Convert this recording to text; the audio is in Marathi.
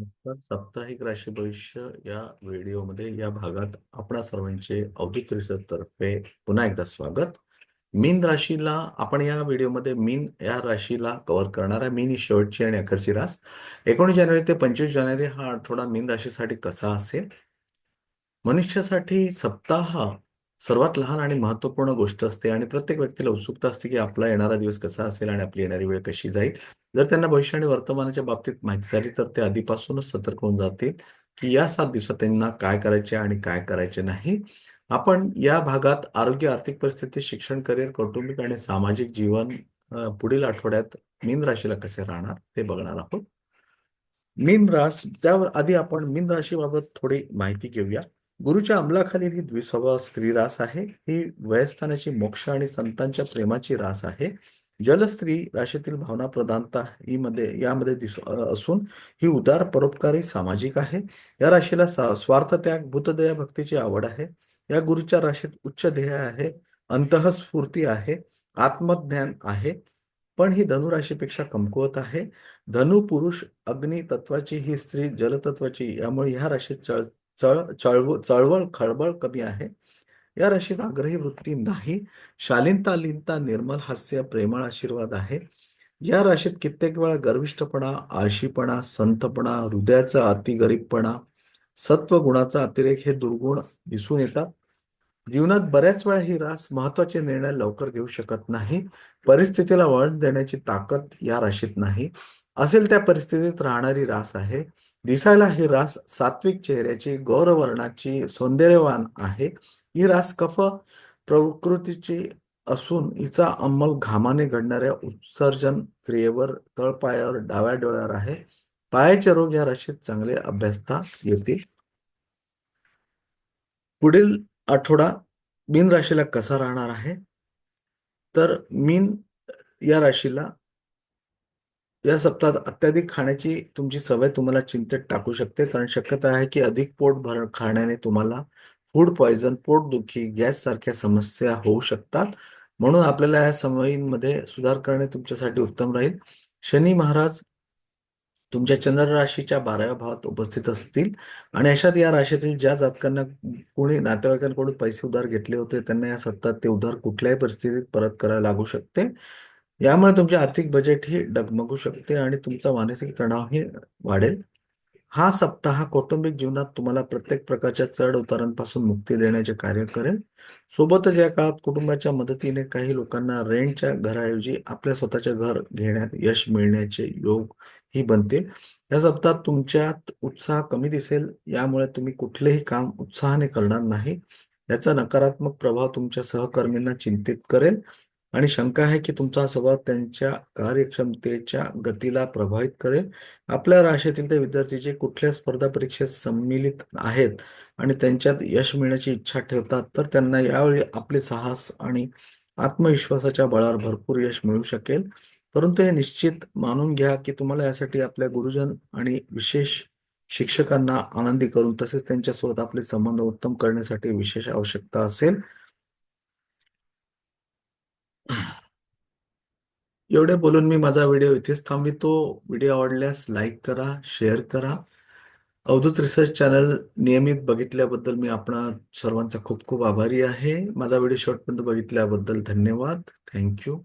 नमस्कार. साप्ताहिक राशी भविष्य या व्हिडिओमध्ये या भागात आपणा सर्वांचे अवधूत रिसर्च तर्फे पुन्हा एकदा स्वागत. मीन राशीला आपण या व्हिडिओमध्ये मीन या राशीला कव्हर करणार आहे. मीन ही शेवटची आणि अखेरची रास. 19 जानेवारी ते 25 जानेवारी हा आठवडा मीन राशीसाठी कसा असेल? मनुष्यासाठी सप्ताह सर्वात लहान आणि महत्त्वपूर्ण गोष्ट असते आणि प्रत्येक व्यक्तीला उत्सुकता असते, की आपला येणारा दिवस कसा असेल आणि आपली येणारी वेळ कशी जाईल. जर त्यांना भविष्य आणि वर्तमानाच्या बाबतीत माहिती झाली, तर ते आधीपासूनच सतर्क होऊन जातील, की या सात दिवसात त्यांना काय करायचे आणि काय करायचे नाही. आपण या भागात आरोग्य, आर्थिक परिस्थिती, शिक्षण, करिअर, कौटुंबिक आणि सामाजिक जीवन पुढील आठवड्यात मीन राशीला कसे राहणार ते बघणार आहोत. मीन रास त्या आधी आपण मीन राशीबाबत थोडी माहिती घेऊया. गुरुच्या अंमलाखालील ही द्विस्वभाव स्त्री रास आहे. ही वयस्थानाची मोक्ष आणि संतांच्या प्रेमाची रास आहे. जलस्त्री राशीतील भावना प्रधानता ही मध्ये यामध्ये दिस असून ही उदार, परोपकारी, सामाजिक आहे. या राशीला सा स्वार्थत्याग, भूतदया, भक्तीची आवड आहे. या गुरुच्या राशीत उच्च ध्येय आहे, अंतःस्फूर्ती आहे, आत्मज्ञान आहे. पण ही धनु राशीपेक्षा कमकुवत आहे. धनु पुरुष अग्नी तत्वाची, ही स्त्री जलतत्वाची. यामुळे ह्या राशीत चळ चळ चळव चळवळ, खळबळ कमी आहे. या राशीत आग्रही वृत्ती नाही. शालीनता, लिनता निर्मल हास्य, प्रेमळ आशीर्वाद आहे. या राशीत कित्येक वेळा गर्विष्ठपणा, आळशीपणा, संतपणा हृदयाचा अतिगरीबपणा, सत्वगुणाचा अतिरेक हे दुर्गुण दिसून येतात. जीवनात बऱ्याच वेळा ही रास महत्त्वाचे निर्णय लवकर घेऊ शकत नाही. परिस्थितीला वळण देण्याची ताकद या राशीत नाही. असेल त्या परिस्थितीत राहणारी रास आहे. दिसायला ही रास सात्विक चेहऱ्याची, गौरवर्णाची, सौंदर्यवान आहे. ही रास कफ प्रकृतीची असून हिचा अंमल घामाने घडणाऱ्या उत्सर्जन क्रियेवर, तळपायावर, डाव्या डोळ्यावर आहे. पायाचे रोग या राशीत चांगले अभ्यासता येतील. पुढील आठवडा मीन राशीला कसा राहणार आहे? तर मीन या राशीला या सप्ताहात अत्याधिक खाण्याची तुमची सवय तुम्हाला चिंतेत टाकू शकते. कारण शक्यता आहे, की अधिक पोट भर खाण्याने तुम्हाला फूड पॉइझन, पोटदुखी, गॅस सारख्या समस्या होऊ शकतात. म्हणून आपल्याला या सवयींमध्ये सुधार करणे तुमच्यासाठी उत्तम राहील. शनी महाराज तुमच्या चंद्र राशीच्या 12व्या भावात उपस्थित असतील आणि अशात या राशीतील ज्या जातकांना कोणी नातेवाईकांकडून पैसे उधार घेतले होते, त्यांना या सप्ताहात ते उधार कुठल्याही परिस्थितीत परत करायला लागू शकते. यामुळे तुमचे आर्थिक बजेटही डगमगू शकते आणि तुमचा मानसिक तणावही वाढेल. हा सप्ताह कौटुंबिक जीवनात तुम्हाला प्रत्येक प्रकारच्या चढ-उतारांपासून मुक्ती देण्याचे कार्य करेल. सोबतच या काळात कुटुंबाच्या मदतीने काही लोकांना रेंटच्या घराऐवजी आपल्या स्वतःचे घर घेण्यात यश मिळण्याचे योग ही बनतील. या सप्ताहात तुमच्यात उत्साह कमी दिसेल. यामुळे तुम्ही कुठलेही काम उत्साहाने करणार नाही. याचा नकारात्मक प्रभाव तुमच्या सहकर्मींना चिंतित करेल आणि शंका आहे, की तुमचा स्वभाव त्यांच्या कार्यक्षमतेच्या गतीला प्रभावित करेल. आपल्या राशीतील ते विद्यार्थी जे कुठल्या स्पर्धा परीक्षेत सम्मिलित आहेत आणि त्यांच्यात यश मिळण्याची इच्छा ठेवतात, तर त्यांना यावेळी आपले साहस आणि आत्मविश्वासाच्या बळावर भरपूर यश मिळू शकेल. परंतु हे निश्चित मानून घ्या, की तुम्हाला यासाठी आपल्या गुरुजन आणि विशेष शिक्षकांना आनंदी करून तसेच त्यांच्यासोबत आपले संबंध उत्तम करण्यासाठी विशेष आवश्यकता असेल. एवढे बोलून मी माझा व्हिडिओ इथेच थांबवितो. व्हिडिओ आवडल्यास लाईक करा, शेअर करा. अवधूत रिसर्च चॅनल नियमित बघितल्याबद्दल मी आपणा सर्वांचा खूप खूप आभारी आहे. माझा व्हिडिओ शेवटपर्यंत बघितल्याबद्दल धन्यवाद. Thank you.